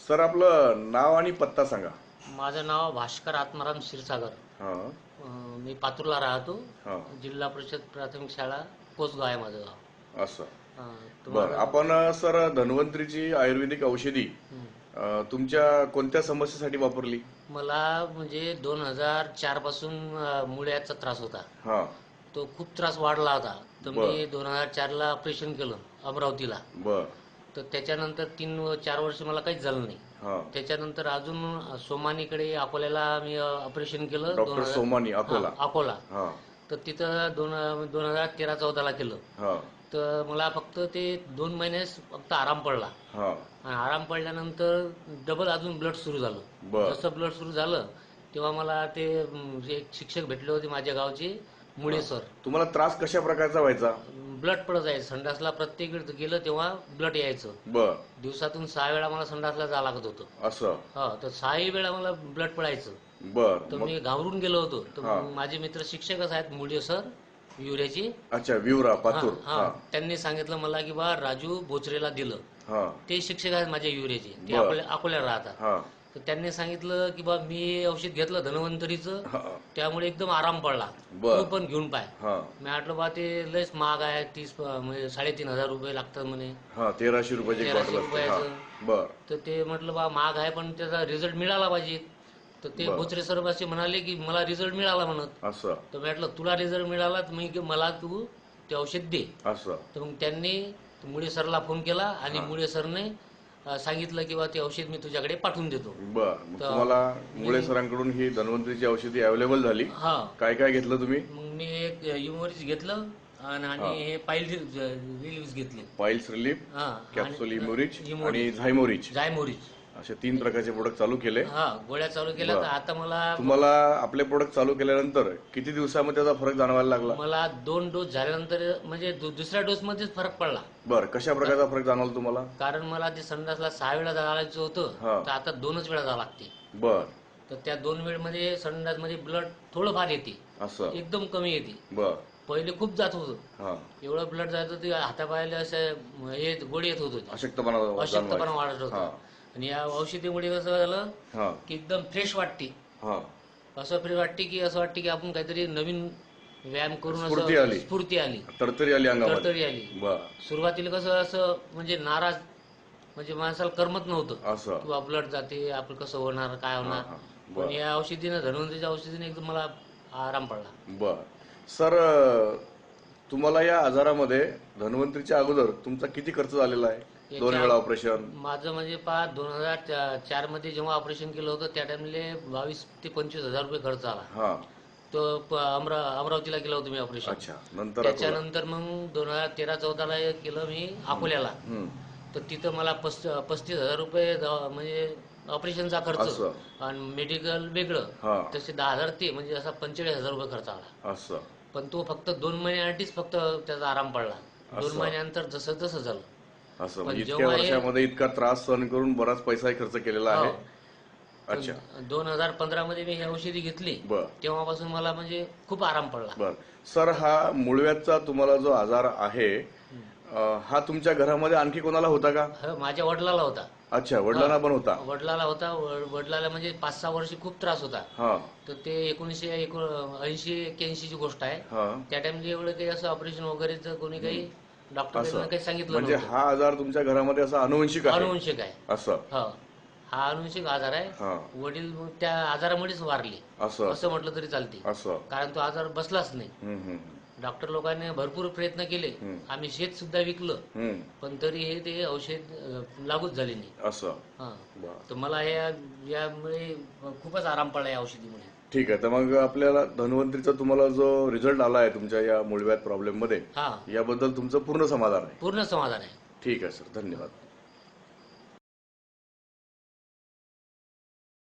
Sir आपलं नाव आणि पत्ता सांगा. माझं नाव भास्कर आत्माराम क्षीरसागर. हा. अं, मी पातूरला राहतो. हा. जिल्हा परिषद प्राथमिक शाळा कोसगाव आहे माझं गाव. असं. अं, बर तुम्हाला आपण अ, सर धन्वंतरीची आयुर्वेदिक औषधी हं. अ, तुमच्या कोणत्या समस्येसाठी वापरली? मला म्हणजे दोन हजार चारपासून अं, मुळ्याचा त्रास होता. हा. तो खूप त्रास वाढला होता. तर बरं. मी दोन हजार चारला ऑपरेशन केलं अमरावतीला. बर. तर त्याच्यानंतर तीन व चार वर्ष मला काहीच झालं नाही. हा. त्याच्यानंतर अजून सोमानीकडे अकोल्याला मी ऑपरेशन केलं. दोन डॉक्टर हजार- सोमानी अकोला हा, अकोला. हा. तर तिथं दोन दोन हजार तेरा चौदाला केलं. हा. तर मला फक्त ते दोन महिने फक्त आराम पडला. हा. आणि आराम पडल्यानंतर डबल अजून ब्लड सुरू झालं. बर. जसं ब्लड सुरू झालं तेव्हा मला ते अं, एक शिक्षक भेटले होते माझ्या गावचे मुळे सर. तुम्हाला त्रास कशा प्रकारचा व्हायचा? ब्लड पडत जायचं संडासला प्रत्येक वेळ गेलं तेव्हा ब्लड यायचं. बर. दिवसातून सहा वेळा मला संडासला जावं लागत होतं. असं? हो तर सहाही वेळा मला ब्लड पडायचं. बर. तर मग मी घाबरून गेलो होतो. तर हा. माझे मित्र शिक्षकच आहेत मुळे सर युरियाची अच्छा विवरा हा, पातूर हा. हा. त्यांनी सांगितलं मला की बा राजू बोचरेला दिलं. हा. ते शिक्षक आहेत माझ्या युरियाचे ते बर. अकोल्या अकोल्याला राहतात. हा. तर त्यांनी सांगितलं की बा मी औषध घेतलं धन्वंतरीचं हा. त्यामुळे एकदम आराम पडला. बर. तू पण घेऊन पाय. हा. मी म्हटलं बा ते लयच महाग आहे तीस म्हणजे साडेतीन हजार रुपये लागतात म्हणे. हा तेराशे रुपयाची तेराशे बॉटल असते. हा. रुपयाचं. बर. तर ते म्हटलं बा महाग आहे पण त्याचा रिझल्ट मिळाला पाहिजे. तर ते बर. बोचरे सर असे म्हणाले की मला रिझल्ट मिळाला म्हणत. असं. तर मी म्हटलं तुला रिझल्ट मिळाला तर मी की मला तू ते औषध दे. असं. तर मग त्यांनी मुळे सरला फोन केला आणि मुळे सरने अं, सांगितलं की बा ते औषध मी तुझ्याकडे पाठवून देतो. बर मग तर तुम्हाला मुळे सरांकडून ही धन्वंतरीची औषधी अवेलेबल झाली. हा. काय काय घेतलं तुम्ही? मग मी एक युमोरिज घेतलं आणि आणि हे पाईल रिलीज घेतले. पाईल्स रिलीफ हा कॅप्सूल इमोरिच इमोरिच. आणि झायमोरिच. जायमोरिज असे तीन प्रकारचे प्रोडक्ट चालू केले. हा गोळ्या चालू केल्या तर. आता मला तुम्हाला आपले प्रोडक्ट चालू केल्यानंतर किती दिवसामध्ये त्याचा फरक जाणवायला लागला? मला दोन डोस झाल्यानंतर म्हणजे दु- दुसऱ्या डोस मध्येच फरक पडला. बर कशा प्रकारचा फरक जाणवला तुम्हाला? कारण मला ते संडासला सहा वेळा जायचं हा. होतं तर आता दोनच वेळा जावं लागते. बर. तर त्या दोन वेळमध्ये संडासमध्ये ब्लड थोडंफार येते. असं. एकदम कमी येते. बर. पहिले खूप जात होतं. हा. एवढं ब्लड जात होती हातापायाला असं हे गोळी येत होत. होती अशक्तपणा अशक्तपणा. वाढत हा. होता आणि या औषधीमुळे कसं झालं? हा. की एकदम फ्रेश वाटते. हा. असं फ्रेश वाटते की असं वाटते की आपण काहीतरी नवीन व्यायाम करून असं स्फूर्ती आली. स्फूर्ती आली. तरतरी आली अंगामध्ये. तरतरी आली. बर सुरुवातीला कसं असं म्हणजे नाराज म्हणजे माणसाला करमत नव्हतं. असं. किंवा ब्लड जाते आपलं कसं होणार काय हा, होणार? हा. पण बर या औषधीनं धन्वंतरीच्या औषधीने एकदम मला आराम पडला. बर सर तुम्हाला या आजारामध्ये धन्वंतरीच्या अगोदर तुमचा किती खर्च झालेला आहे? दोन वेळा ऑपरेशन. माझं म्हणजे पहा दोन हजार चारमध्ये जेव्हा ऑपरेशन केलं होतं त्या टाइमले बावीस ते पंचवीस हजार रुपये खर्च आला. हा. तो अमरा अमरावतीला केलं होतं मी ऑपरेशन. अच्छा. नंतर अकोला. त्याच्यानंतर मग दोन हजार तेरा चौदाला केलं मी अकोल्याला. तर तिथं मला पस्त पस्तीस हजार रुपये म्हणजे ऑपरेशनचा खर्च. आणि मेडिकल वेगळं. तसे दहा हजार ते म्हणजे असा पंचेचाळीस हजार रुपये खर्च आला. असं. पण तो फक्त दोन महिन्यासाठीच फक्त त्याचा आराम पडला दोन. महिन्यानंतर जसं तसं झालं. असं. म्हणजे इतक्या वर्षामध्ये इतका त्रास सहन करून बराच पैसाही खर्च केलेला आहे. हो. अच्छा. दोन हजार पंधरा मध्ये मी ही औषधी घेतली. तेव्हापासून मला म्हणजे खूप आराम पडला. बर. सर हा मुळव्याचा तुम्हाला जो आजार आहे हा तुमच्या घरामध्ये आणखी कोणाला होता का? ह, माझ्या वडिलाला होता. अच्छा वडिलांना पण होता. वडिलाला होता. वडिलाला म्हणजे पाच सहा वर्षी खूप त्रास होता. हा. तर ते एकोणीसशे ऐंशी एक्क्याऐंशी ची गोष्ट आहे. हा. त्या टाइमला एवढं काही असं ऑपरेशन वगैरे कोणी काही डॉक्टर असं. काही सांगितलं म्हणजे नव्हतं. हा आजार तुमच्या घरामध्ये असा अनुवंशिक आहे? अनुवंशिक आहे. असं. हो. हा अनुवंशिक आजार आहे. हा. वडील मग त्या आजारामुळेच वारले. असं. असं म्हटलं तरी चालते. असं. कारण तो आजार बसलाच नाही. हम्म, हम्म, डॉक्टर लोकांनी भरपूर प्रयत्न केले. आम्ही शेत सुद्धा विकलं. पण तरी हे ते औषध लागूच झाले नाही. असं. हा. तर मला या यामुळे खूपच आराम पडला या औषधीमुळे. ठीक आहे. तर मग आपल्याला धन्वंतरीचा तुम्हाला जो रिझल्ट आला आहे तुमच्या या मुळव्यात प्रॉब्लेममध्ये हा. याबद्दल तुमचं पूर्ण समाधान आहे. पूर्ण समाधान आहे. ठीक आहे सर धन्यवाद.